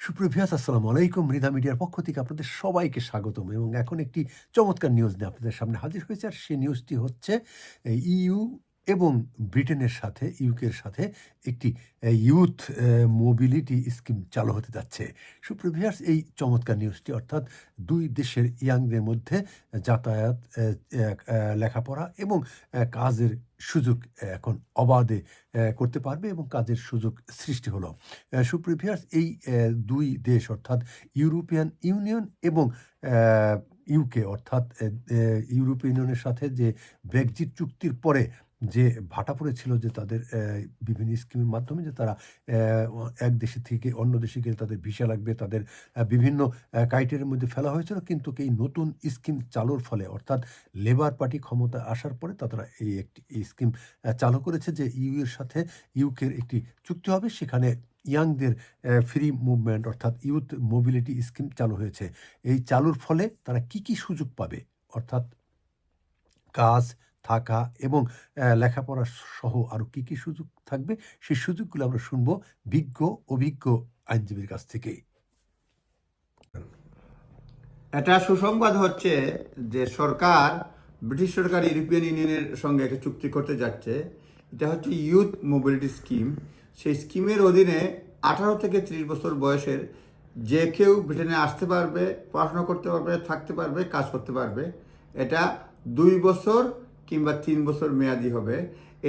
সুপ্রভিয়াস আসসালামু আলাইকুম। মৃধা মিডিয়ার পক্ষ থেকে আপনাদের সবাইকে স্বাগতম। এবং এখন একটি চমৎকার নিউজ নিয়ে আপনাদের সামনে হাজির হয়েছে। আর সেই নিউজটি হচ্ছে ইইউ এবং ব্রিটেনের সাথে ইউকের সাথে একটি ইউথ মোবিলিটি স্কিম চালু হতে যাচ্ছে। সুপ্রভিয়াস এই চমৎকার নিউজটি অর্থাৎ দুই দেশের ইয়াংদের মধ্যে যাতায়াত লেখাপড়া এবং কাজের সুযোগ এখন অবাধে করতে পারবে এবং কাজের সুযোগ সৃষ্টি হলো। সুপ্রিভিয়াস এই দুই দেশ অর্থাৎ ইউরোপিয়ান ইউনিয়ন এবং ইউকে অর্থাৎ আহ, আহ, ইউরোপীয় ইউনিয়নের সাথে যে ব্রেক্সিট চুক্তির পরে যে ভাটা পড়েছিল যে তাদের বিভিন্ন স্কিমের মাধ্যমে যে তারা এক দেশে থেকে অন্য দেশে গেলে তাদের ভিসা লাগবে, তাদের বিভিন্ন ক্রাইটেরিয়ার মধ্যে ফেলা হয়েছিল। কিন্তু এই নতুন স্কিম চালুর ফলে, অর্থাৎ লেবার পার্টি ক্ষমতা আসার পরে তারা এই একটি, এই স্কিম চালু করেছে যে ইউ এর সাথে ইউকের একটি চুক্তি হবে। সেখানে ইয়াংদের ফ্রি মুভমেন্ট অর্থাৎ ইউথ মোবিলিটি স্কিম চালু হয়েছে। এই চালুর ফলে তারা কি কি সুযোগ পাবে? অর্থাৎ কাজ থাকা এবং লেখাপড়া সহ আরও কি কি সুযোগ থাকবে, সেই সুযোগগুলো আমরা শুনব বিজ্ঞ, অভিজ্ঞ আইনজীবীর কাছ থেকে এটা সুসংবাদ হচ্ছে যে সরকার, ব্রিটিশ সরকার, ইউরোপিয়ান ইউনিয়নের সঙ্গে একটা চুক্তি করতে যাচ্ছে। এটা হচ্ছে ইউথ মোবিলিটি স্কিম। সেই স্কিমের অধীনে আঠারো থেকে ত্রিশ বছর বয়সের যে কেউ ব্রিটেনে আসতে পারবে, পড়াশোনা করতে পারবে, থাকতে পারবে, কাজ করতে পারবে, এটা দুই বছর কিংবা তিন বছর মেয়াদি হবে।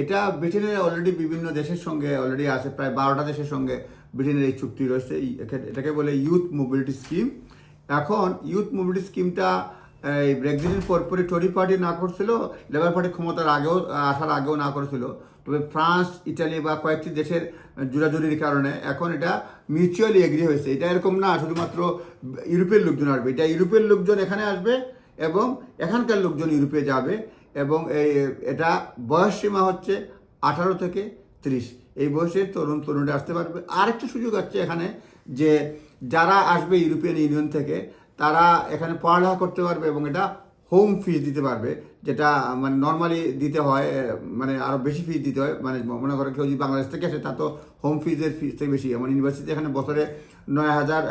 এটা ব্রিটেনের অলরেডি বিভিন্ন দেশের সঙ্গে অলরেডি আছে, প্রায় বারোটা দেশের সঙ্গে ব্রিটেনের এই চুক্তি রয়েছে। এটাকে বলে ইউথ মোবিলিটি স্কিম এখন ইউথ মোবিলিটি স্কিমটা এই ব্রেক্সিটের পরপরই টরি পার্টি না করছিল লেবার পার্টি ক্ষমতার আগেও, আসার আগেও না করেছিল। তবে ফ্রান্স ইটালি বা কয়েকটি দেশের জোরাজুরির কারণে এখন এটা মিউচুয়ালি এগ্রি হয়েছে। এটা এরকম না, শুধুমাত্র ইউরোপের লোকজন আসবে। এটা ইউরোপের লোকজন এখানে আসবে এবং এখানকার লোকজন ইউরোপে যাবে। এবং এই, এটা বয়স সীমা হচ্ছে আঠারো থেকে ত্রিশ। এই বয়সের তরুণ তরুণীরা আসতে পারবে। আরেকটা সুযোগ আছে এখানে যে যারা আসবে ইউরোপিয়ান ইউনিয়ন থেকে, তারা এখানে পড়ালেখা করতে পারবে এবং এটা হোম ফিস দিতে পারবে, যেটা মানে নর্মালি দিতে হয় মানে আরও বেশি ফিস দিতে হয় মানে মনে করে কেউ যদি বাংলাদেশ থেকে আসে তা তো হোম ফিজের ফিস থেকে বেশি। যেমন ইউনিভার্সিটি এখানে বছরে নয় হাজার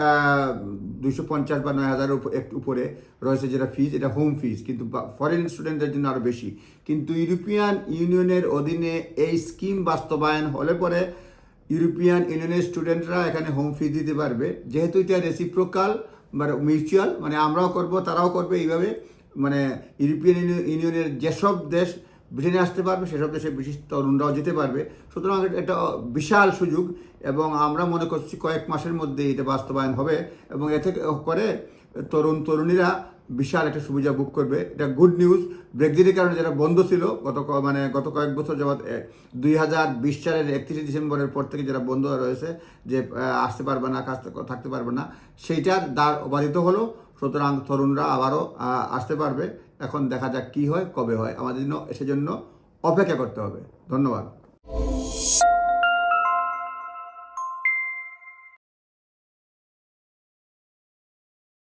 দুশো পঞ্চাশ বা নয় হাজার একটু উপরে রয়েছে যেটা ফিজ এটা হোম ফিজ কিন্তু ফরেন স্টুডেন্টদের জন্য আরও বেশি। কিন্তু ইউরোপিয়ান ইউনিয়নের অধীনে এই স্কিম বাস্তবায়ন হলে পরে ইউরোপিয়ান ইউনিয়নের স্টুডেন্টরা এখানে হোম ফি দিতে পারবে। যেহেতু এটা রেসিপ্রোকাল মানে মিউচুয়াল মানে আমরাও করব, তারাও করবে, এইভাবে মানে ইউরোপিয়ান ইউনিয়নের যেসব দেশ ব্রিটেনে আসতে পারবে, সেসব দেশে বিশেষ তরুণরাও যেতে পারবে। সুতরাং এটা বিশাল সুযোগ এবং আমরা মনে করছি কয়েক মাসের মধ্যে এটা বাস্তবায়ন হবে এবং এতে করে তরুণ তরুণীরা বিশাল একটা সুবিধা বুক করবে। এটা গুড নিউজ ব্রেক্সিটের কারণে যেটা বন্ধ ছিল, গত মানে গত কয়েক বছর যাবৎ দুই হাজার বিশ সালের একত্রিশে ডিসেম্বরের পর থেকে যেটা বন্ধ রয়েছে, যে আসতে পারবে না, কাজ থাকতে পারবে না সেইটার দ্বার অবাধিত হলো। সুতরাং তরুণরা আবারও আসতে পারবে। এখন দেখা যাক কি হয়, কবে হয়। আমাদের জন্য সেজন্য অপেক্ষা করতে হবে। ধন্যবাদ।